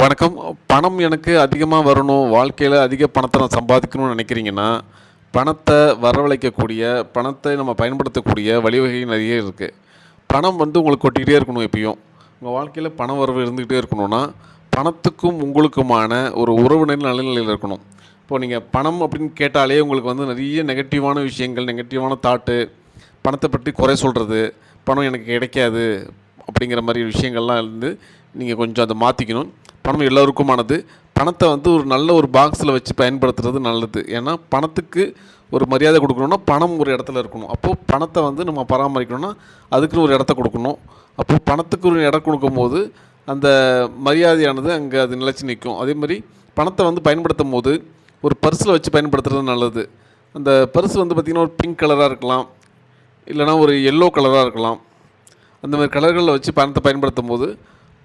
வணக்கம். பணம் எனக்கு அதிகமாக வரணும். வாழ்க்கையில் அதிக பணத்தை நான் சம்பாதிக்கணும்னு நினைக்கிறீங்கன்னா பணத்தை வரவழைக்கக்கூடிய பணத்தை நம்ம பயன்படுத்தக்கூடிய வழிவகை நிறைய இருக்குது பணம் வந்து உங்களுக்கு கொட்டிக்கிட்டே இருக்கணும் எப்பயும். உங்கள் வாழ்க்கையில் பணம் வரவு இருந்துக்கிட்டே இருக்கணும்னா பணத்துக்கும் உங்களுக்குமான ஒரு உறவினர் நலநிலையில் இருக்கணும். இப்போது நீங்கள் பணம் அப்படின்னு கேட்டாலே உங்களுக்கு வந்து நிறைய நெகட்டிவான விஷயங்கள் நெகட்டிவான தாட்டு பணத்தை பற்றி குறை சொல்கிறது பணம் எனக்கு கிடைக்காது அப்படிங்கிற மாதிரி விஷயங்கள்லாம் இருந்து நீங்கள் கொஞ்சம் அதை மாற்றிக்கணும் பணம் எல்லோருக்குமானது. பணத்தை வந்து ஒரு நல்ல ஒரு பாக்ஸில் வச்சு பயன்படுத்துறது நல்லது. ஏன்னா பணத்துக்கு ஒரு மரியாதை கொடுக்கணுன்னா பணம் ஒரு இடத்துல இருக்கணும். அப்போது பணத்தை வந்து நம்ம பராமரிக்கணும்னா அதுக்குன்னு ஒரு இடத்த கொடுக்கணும். அப்போது பணத்துக்கு ஒரு இடம் கொடுக்கும்போது அந்த மரியாதையானது அங்கே அது நிலச்சி நிற்கும். அதே மாதிரி பணத்தை வந்து பயன்படுத்தும் போது ஒரு பர்ஸில் வச்சு பயன்படுத்துறது நல்லது. அந்த பர்ஸ் வந்து பார்த்திங்கன்னா ஒரு பிங்க் கலராக இருக்கலாம். இல்லைனா ஒரு எல்லோ கலராக இருக்கலாம். அந்த மாதிரி கலர்களில் வச்சு பணத்தை பயன்படுத்தும் போது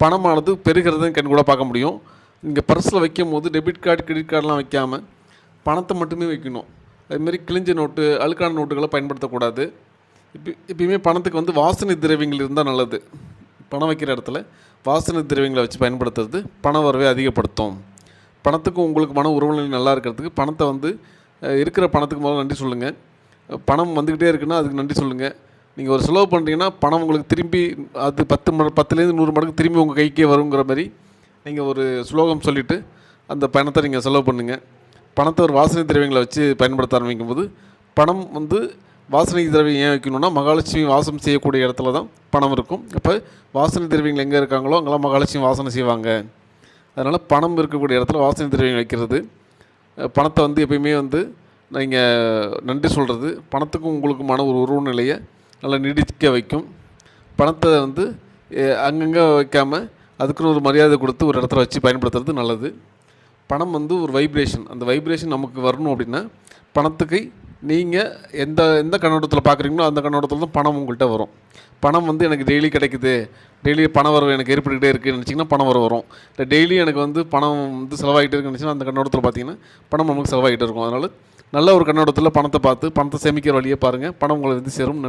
பணமானது பெருகிறத கண் கூட பார்க்க முடியும். இங்கே பர்ஸில் வைக்கும் போது டெபிட் கார்டு கிரெடிட் கார்டெலாம் வைக்காமல் பணத்தை மட்டுமே வைக்கணும். அதுமாரி கிழிஞ்ச நோட்டு அழுக்கான நோட்டுகளை பயன்படுத்தக்கூடாது. இப்போ எப்பயுமே பணத்துக்கு வந்து வாசனை திரவியங்கள் இருந்தால் நல்லது. பணம் வைக்கிற இடத்துல வாசனை திரவியங்களை வச்சு பயன்படுத்துறது பண வரவை அதிகப்படுத்தும். பணத்துக்கும் உங்களுக்கு மன உறவுநிலை நல்லா இருக்கிறதுக்கு பணத்தை வந்து இருக்கிற பணத்துக்கு முதல்ல நன்றி சொல்லுங்கள் பணம் வந்துக்கிட்டே இருக்குன்னா அதுக்கு நன்றி சொல்லுங்கள் நீங்கள் ஒரு செலவு பண்ணுறீங்கன்னா பணம் உங்களுக்கு திரும்பி அது பத்து ம பத்துலேருந்து நூறு மடங்கு திரும்பி உங்கள் கைக்கே வருங்கிற மாதிரி நீங்கள் ஒரு ஸ்லோகம் சொல்லிவிட்டு அந்த பணத்தை நீங்கள் செலவு பண்ணுங்கள் பணத்தை ஒரு வாசனை திரவியங்களை வச்சு பயன்படுத்த ஆரம்பிக்கும் போது பணம் வந்து வாசனை திரவியம் ஏன் வைக்கணும்னா மகாலட்சுமி வாசம் செய்யக்கூடிய இடத்துல தான் பணம் இருக்கும். இப்போ வாசனை திரவியங்கள் எங்கே இருக்காங்களோ அங்கெல்லாம் மகாலட்சுமி வாசனை செய்வாங்க. அதனால் பணம் இருக்கக்கூடிய இடத்துல வாசனை திரவியம் வைக்கிறது. பணத்தை வந்து எப்பயுமே வந்து நீங்கள் நன்றி சொல்கிறது பணத்துக்கும் உங்களுக்குமான ஒரு உறவு நிலையை நல்லா நீடிக்க வைக்கும். பணத்தை வந்து அங்கங்கே வைக்காமல் அதுக்குன்னு ஒரு மரியாதை கொடுத்து ஒரு இடத்துல வச்சு பயன்படுத்துறது நல்லது. பணம் வந்து ஒரு வைப்ரேஷன் அந்த வைப்ரேஷன் நமக்கு வரணும் அப்படின்னா பணத்துக்கு நீங்கள் எந்த எந்த கண்ணோட்டத்தில் பார்க்குறீங்களோ அந்த கண்ணோட்டத்தில் தான் பணம் உங்கள்கிட்ட வரும். பணம் வந்து எனக்கு டெய்லி கிடைக்குது. டெய்லி பண வரவு எனக்கு ஏற்பட்டுக்கிட்டே இருக்குன்னு நினச்சிங்கன்னா பணம் வர வரும். இல்லை டெய்லி எனக்கு வந்து பணம் வந்து செலவாகிட்டே இருக்குன்னு நினச்சிங்கன்னா அந்த கண்ணோட்டத்தில் பார்த்தீங்கன்னா பணம் நமக்கு செலவாகிட்டே இருக்கும். அதனால் நல்ல ஒரு கண்ணோட்டத்தில் பணத்தை பார்த்து பணத்தை சேமிக்கிற வழியை பாருங்கள் பணம் உங்களை வந்து சேரும்.